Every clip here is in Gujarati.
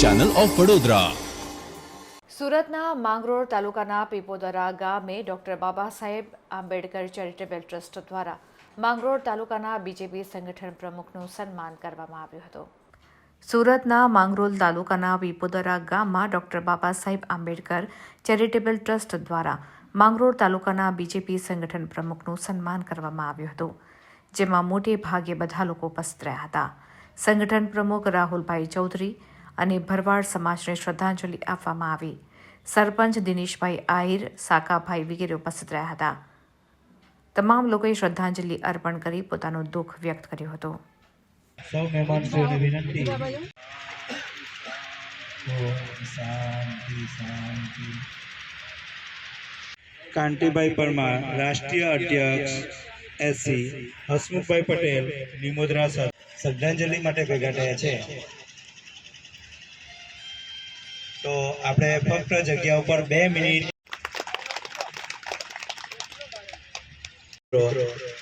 ચેનલ ઓફ વડોદરા સુરતના માંગરોળ તાલુકાના પીપોદરા ગામે ડોક્ટર બાબા સાહેબ આંબેડકર ચેરિટેબલ ટ્રસ્ટ દ્વારા માંગરોળ તાલુકાના બીજેપી સંગઠન પ્રમુખનું સન્માન કરવામાં આવ્યું હતું. સુરતના માંગરોળ તાલુકાના પીપોદરા ગામમાં ડોક્ટર બાબા સાહેબ આંબેડકર ચેરિટેબલ ટ્રસ્ટ દ્વારા માંગરોળ તાલુકાના બીજેપી સંગઠન પ્રમુખનું સન્માન કરવામાં આવ્યું હતું, જેમાં મોટે ભાગે બધા લોકો ઉપસ્થિત રહ્યા હતા. સંગઠન પ્રમુખ રાહુલભાઈ ચૌધરી અને ભરવાડ સમાજને શ્રદ્ધાંજલિ આપવામાં આવી. સરપંચ દિનેશભાઈ આહિર સાકાભાઈ વગેરે ઉપસ્થિત રહ્યા હતા. તમામ લોકોએ શ્રદ્ધાંજલિ અર્પણ કરી પોતાનું દુઃખ વ્યક્ત કર્યું હતું. સૌ મહેમાનશ્રીઓને વિનંતી. શાંતિ શાંતિ. કાંતિભાઈ પરમાર રાષ્ટ્રીય અધ્યક્ષ એસસી હસમુખભાઈ પટેલ નિમોદરા સર. શ્રદ્ધાંજલિ માટે ભેગા થયા છે. તો આપણે ફક્ત જગ્યા ઉપર બે મિનિટ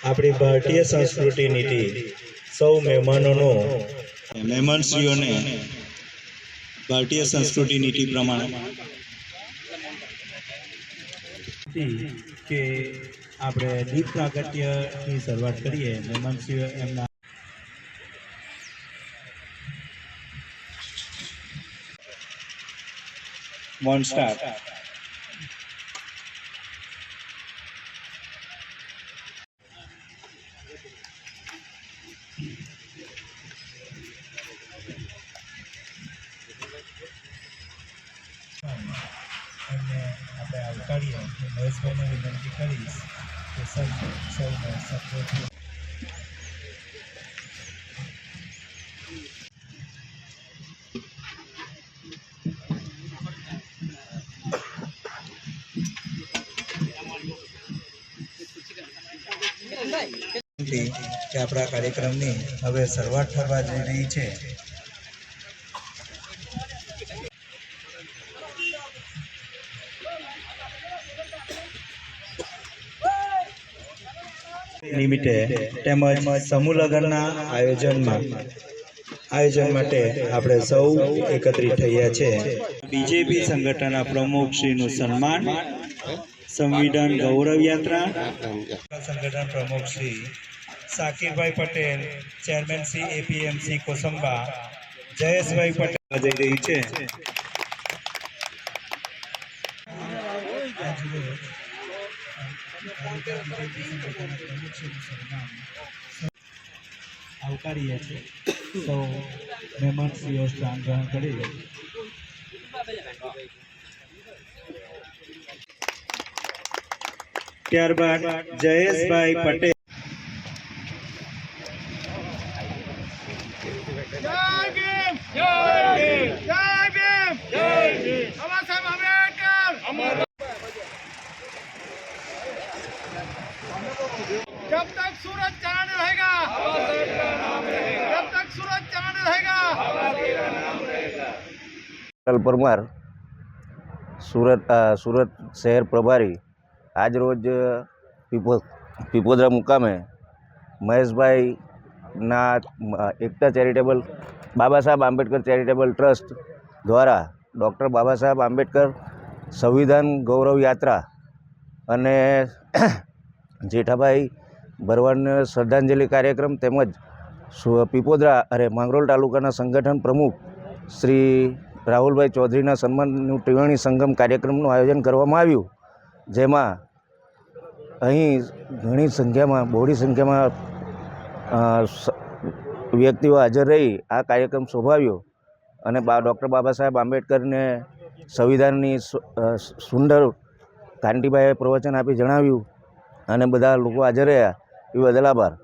આપણી ભારતીય સંસ્કૃતિ નીતિ સૌ મહેમાનોનો મહેમાનશ્રીઓને ભારતીય સંસ્કૃતિ નીતિ પ્રમાણે. કે આપણે દીપ પ્રાગટ્યની શરૂઆત કરીએ. મહેમાનશ્રીઓ એમના વન સ્ટાર એમને આપણે આવકારીએ મહેશભાઈને વિનંતી કરીશ કે સૌ સૌને સપોર્ટ કે આપણા કાર્યક્રમની હવે શરૂઆત થવા જઈ રહી છે. નિમિત્તે તેમજ સમૂહ લગ્નના આયોજનમાં આયોજન માટે આપણે સૌ એકત્રિત થયા છે. બીજેપી સંગઠનના પ્રમુખ શ્રીનું સન્માન સંવિધાન ગૌરવ યાત્રા સંગઠન પ્રમુખ શ્રી સાકિરભાઈ પટેલ ચેરમેન શ્રી એપીએમસી કોસંબા જયેશભાઈ પટેલ જઈ રહી છે આવકારીએ છીએ. સૌ મહેમાનશ્રીઓ સ્થાન ગ્રહણ કરી ત્યારબાદ જયેશભાઈ પટેલ જય ભીમ જય ભીમ જય ભીમ જય ભીમ બાબા સાહેબ આંબેડકર जब तक सूरज चांद रहेगा जब तक सूरज चांद रहेगा વિઠ્ઠલ પરમાર સુરત અ, સુરત શહેર પ્રભારી આજ રોજ પીપો, પીપોદરા મુકામે મહેશભાઈના Ekta charitable, Baba Saheb Ambedkar charitable trust દ્વારા ડૉક્ટર બાબા સાહેબ આંબેડકર સંવિધાન ગૌરવ યાત્રા અને જેઠાભાઈ ભરવાડને શ્રદ્ધાંજલિ કાર્યક્રમ તેમજ પીપોદરા અરે માંગરોળ તાલુકાના સંગઠન પ્રમુખ શ્રી રાહુલભાઈ ચૌધરીના સન્માનનું ત્રિવેણી સંગમ કાર્યક્રમનું આયોજન કરવામાં આવ્યું, જેમાં અહીં ઘણી સંખ્યામાં, બહોળી સંખ્યામાં વ્યક્તિઓ હાજર રહી. આ કાર્યક્રમ શોભાવ્યો અને ડૉક્ટર બાબા સાહેબ આંબેડકરને સંવિધાનની સુંદર કાંતિભાઈએ પ્રવચન આપી જણાવ્યું અને બધા લોકો હાજર રહ્યા. એ બદલ આભાર.